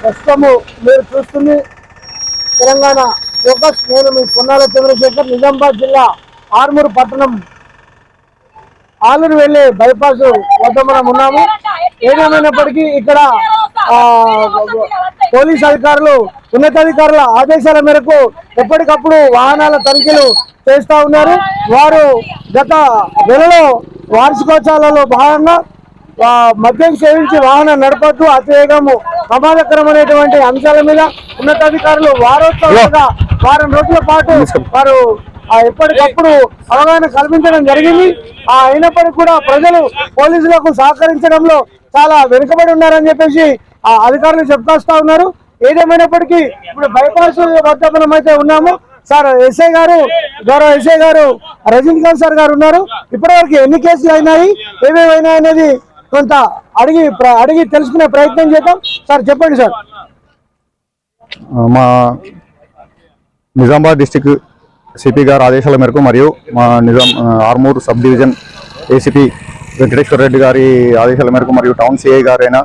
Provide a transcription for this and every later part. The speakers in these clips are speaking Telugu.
ప్రస్తుతము మీరు చూస్తుంది తెలంగాణ ఫోకస్ నేను మీ పొన్నాల చంద్రశేఖర్ నిజామాబాద్ జిల్లా ఆర్మూరు పట్టణం ఆలూరు వెళ్ళే బైపాస్ వద్ద మనం ఉన్నాము. ఏదేమైనప్పటికీ ఇక్కడ పోలీస్ అధికారులు ఉన్నతాధికారుల ఆదేశాల మేరకు ఎప్పటికప్పుడు వాహనాల తనిఖీలు చేస్తా ఉన్నారు. వారు గత నెలలో వార్షికోత్సవాలలో భాగంగా మద్యం సేవించి వాహనం నడపద్దు అతివేగము ప్రమాదకరమైనటువంటి అంశాల మీద ఉన్నతాధికారులు వారోత్సవంగా వారం రోజుల పాటు వారు ఎప్పటికప్పుడు అవగాహన కల్పించడం జరిగింది. ఆ అయినప్పటికీ కూడా ప్రజలు పోలీసులకు సహకరించడంలో చాలా వెనుకబడి ఉన్నారని చెప్పేసి ఆ అధికారులు చెప్పుకొస్తా ఉన్నారు. ఏదేమైనప్పటికీ ఇప్పుడు బైపాస్ వద్ద మనం అయితే ఉన్నాము. సార్ ఎస్ఐ గారు గౌరవ ఎస్ఐ గారు రజనీకాంత్ సార్ గారు ఉన్నారు. ఇప్పటివరకు ఎన్ని కేసులు అయినాయి? ఏమేమి అయినాయి అనేది కొంత అడిగి అడిగి తెలుసుకునే ప్రయత్నం చేద్దాం. సార్ చెప్పండి సార్. మా నిజామాబాద్ డిస్టిక్ సిపి గారి ఆదేశాల మేరకు మరియు మా Nizam Armoor sub division ACP Venkateswara Reddy గారి ఆదేశాల మేరకు మరియు టౌన్ సిఐ గారైన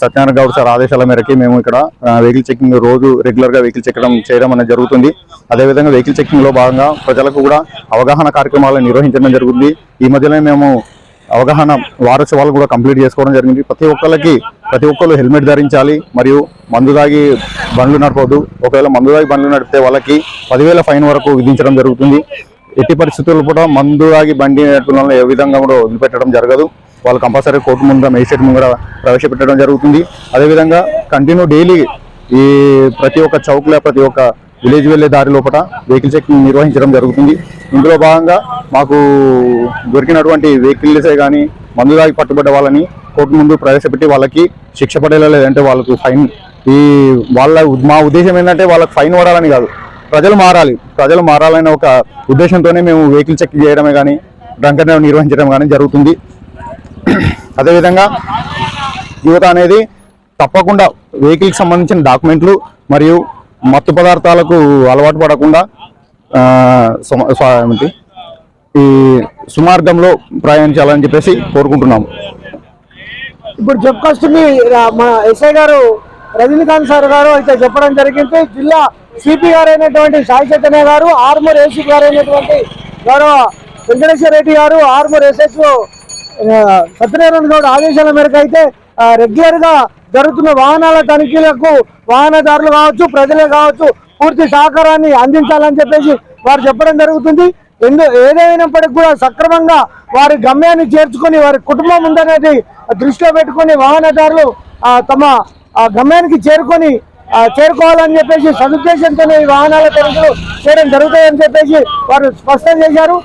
సత్యనారాయణ గౌడ్ సార్ ఆదేశాల మేరకు మేము ఇక్కడ వెహికల్ చెకింగ్ రోజు రెగ్యులర్గా వెహికల్ చెక్కడం చేయడం అనేది జరుగుతుంది. అదేవిధంగా వెహికల్ చెకింగ్లో భాగంగా ప్రజలకు కూడా అవగాహన కార్యక్రమాలను నిర్వహించడం జరుగుతుంది. ఈ మధ్యనే మేము అవగాహన వారోత్సవాలు కూడా కంప్లీట్ చేసుకోవడం జరిగింది. ప్రతి ఒక్కరికి ప్రతి ఒక్కరు హెల్మెట్ ధరించాలి మరియు మందు తాగి బండ్లు నడపవద్దు. ఒకవేళ మందు తాగి బండ్లు నడిపితే వాళ్ళకి పదివేల ఫైన్ వరకు విధించడం జరుగుతుంది. ఎట్టి పరిస్థితుల్లో కూడా మందు తాగి బండి నడుపులను ఏ విధంగా కూడా వదిలిపెట్టడం జరగదు. వాళ్ళు కంపల్సరీ కోర్టు ముందు మేజిస్ట్రేట్ ముందు ప్రవేశపెట్టడం జరుగుతుంది. అదేవిధంగా కంటిన్యూ డైలీ ఈ ప్రతి ఒక్క చౌక్లో ప్రతి ఒక్క విలేజ్ వెళ్ళే దారి లోపల వెహికల్ చెక్ నిర్వహించడం జరుగుతుంది. ఇందులో భాగంగా మాకు దొరికినటువంటి వెహికల్సే కానీ మందు దాగి పట్టుబడ్డ వాళ్ళని కోర్టు ముందు ప్రవేశపెట్టి వాళ్ళకి శిక్ష పడేలా లేదంటే వాళ్ళకు ఫైన్. ఈ వాళ్ళ మా ఉద్దేశం ఏంటంటే వాళ్ళకి ఫైన్ పడాలని కాదు. ప్రజలు మారాలి. ప్రజలు మారాలనే ఒక ఉద్దేశంతోనే మేము వెహికల్ చెక్ చేయడమే కానీ డ్రంక్ నిర్వహించడం కానీ జరుగుతుంది. అదేవిధంగా యువత అనేది తప్పకుండా వెహికల్కి సంబంధించిన డాక్యుమెంట్లు మరియు మత్తు పదార్థాలకు అలవాటు పడకుండా ఏమిటి? ఈ సుమార్గంలో ప్రయాణించాలని చెప్పేసి కోరుకుంటున్నాము. ఇప్పుడు చెప్పుకొస్తుంది మా మన ఎస్ఐ గారు రజనీకాంత్ సార్ గారు అయితే చెప్పడం జరిగింది. జిల్లా సిపి గారు అయినటువంటి సాయి చైతన్య గారు ఆర్మూర్ ఏసీ గారు అయినటువంటి గౌరవ వెంకటేశ్వర రెడ్డి గారు ఆర్మూర్ ఎస్ఎస్ సత్యనారాయణ గౌడ్ ఆదేశాల మేరకు అయితే రెగ్యులర్గా జరుగుతున్న వాహనాల తనిఖీలకు వాహనదారులు కావచ్చు ప్రజలే కావచ్చు పూర్తి సహకారాన్ని అందించాలని చెప్పేసి వారు చెప్పడం జరుగుతుంది. ఎందు ఏదైనప్పటికీ కూడా సక్రమంగా వారి గమ్యాన్ని చేర్చుకొని వారి కుటుంబం ఉందనేది దృష్టిలో పెట్టుకొని వాహనదారులు తమ ఆ, గమ్యానికి చేరుకొని చేరుకోవాలని చెప్పేసి సదుద్దేశంతో ఈ వాహనాల తరగతులు చేయడం జరుగుతాయని చెప్పేసి వారు స్పష్టం చేశారు.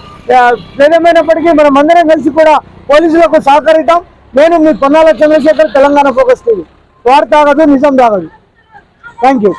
ఏదేమైనప్పటికీ మనం అందరం కలిసి కూడా పోలీసులకు సహకరిద్దాం. నేను మీ పొన్నాల చంద్రశేఖర్ తెలంగాణ ఫోకస్ టీవీ. వారు తాగదు నిజం తాగదు. Thank you